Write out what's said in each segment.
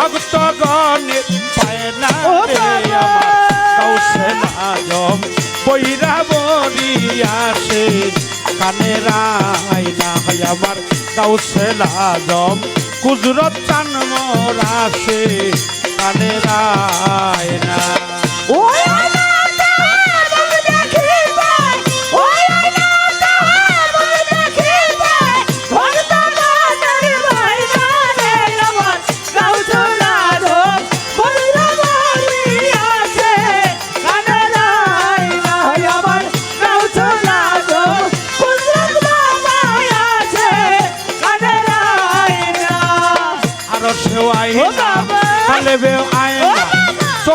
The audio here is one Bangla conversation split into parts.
ভক্তগণের পায় না বাবা। আমার বৈরা বরি আসে। কানে রায় না হয় আমার কৌশল আজম কুজরত চান মোর আসে। কানে রায় না।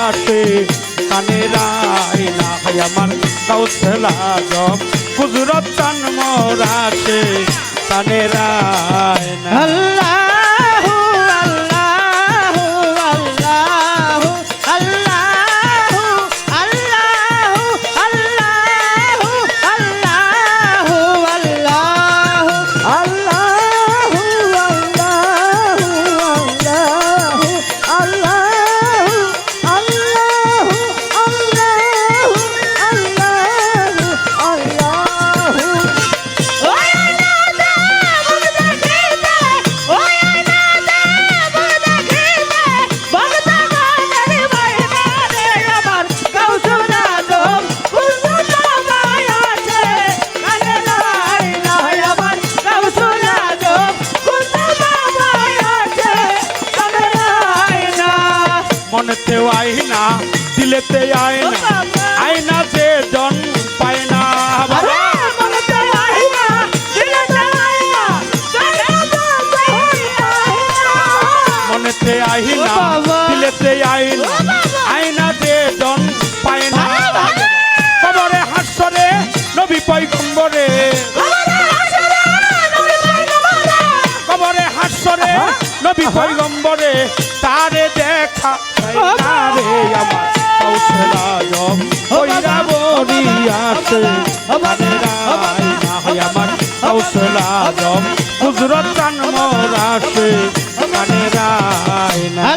আসে কানে রায় না হয় আমার কৌশলা জম কুজুরত মোর আসে কানে রায় না মনেতে আয় না। আয় না যে জন পায় না মনেতে আহি না। দিলেতে আয় না। আয় না। যে জন পায় না। কবরে হাসরে নবী পয়গম্বরে। কবরে হাসরে নবী পয়গম্বরে। তারে দেখা তারে আমার। কৌশলা জম হইরা বনিয়াতে আমাদের আমার কৌশলা জম গুজরত জন্ম রাশে না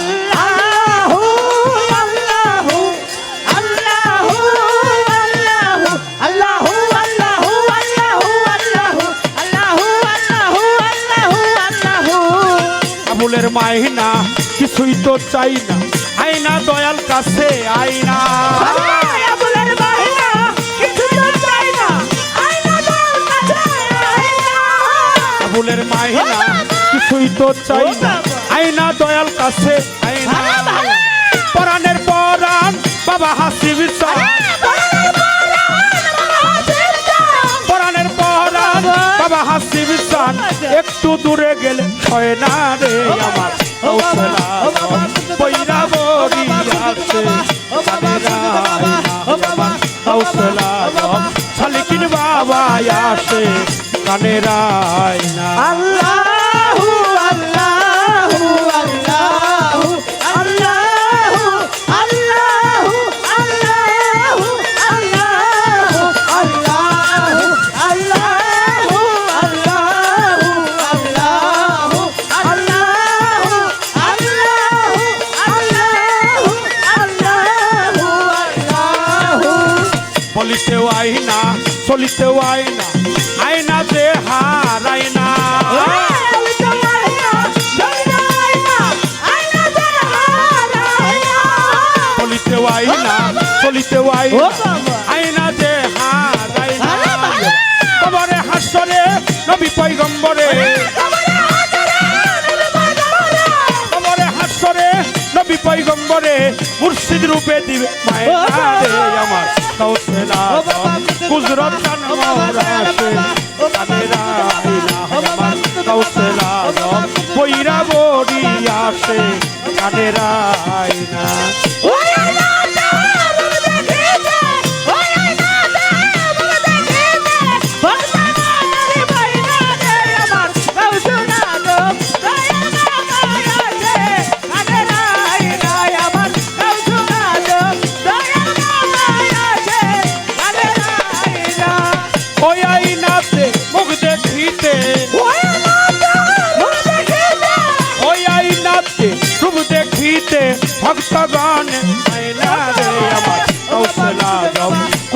মাহিনা কিছুই তো চাই না না। দয়াল কাছে আয়না ফুলের মাহিনা কিছুই তো চাই না। আয়না দয়াল কাছে আয়না আসে কানের আয়না আল্লাহু আল্লাহু আল্লাহু আল্লাহু আল্লাহু আল্লাহু আল্লাহু আল্লাহু আল্লাহু আল্লাহু আল্লাহু আল্লাহু আল্লাহু আল্লাহু আল্লাহু আল্লাহু বলিতেও আইনা চলিতে আয়না আয়না যে হার আয়না চলিতে আয়না চলিতে আয়না আয়না যে হার আয়না তোমারে হাসরে নবী পয়গম্বরে। নবী পয়গম্বরে, মুর্শিদ রূপে দিবে মায়ের আমার। উঠেলা গুজরত উঠেলা বইরা বড়ি আসে। কানেরা আয়না।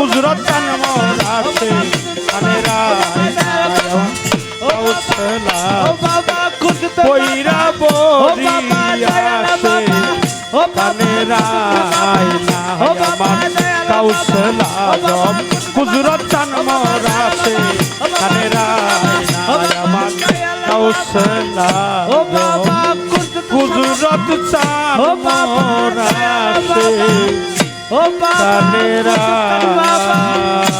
জম কুজরত চান মোরাতে কানের আয়না কৌশলা ও বাবা আয়না আমার কৌশলা জম কুজরত চান মোরাতে আমার ও বাবা জম খুঁজতে কুজরত চান ও বাবা বাবা।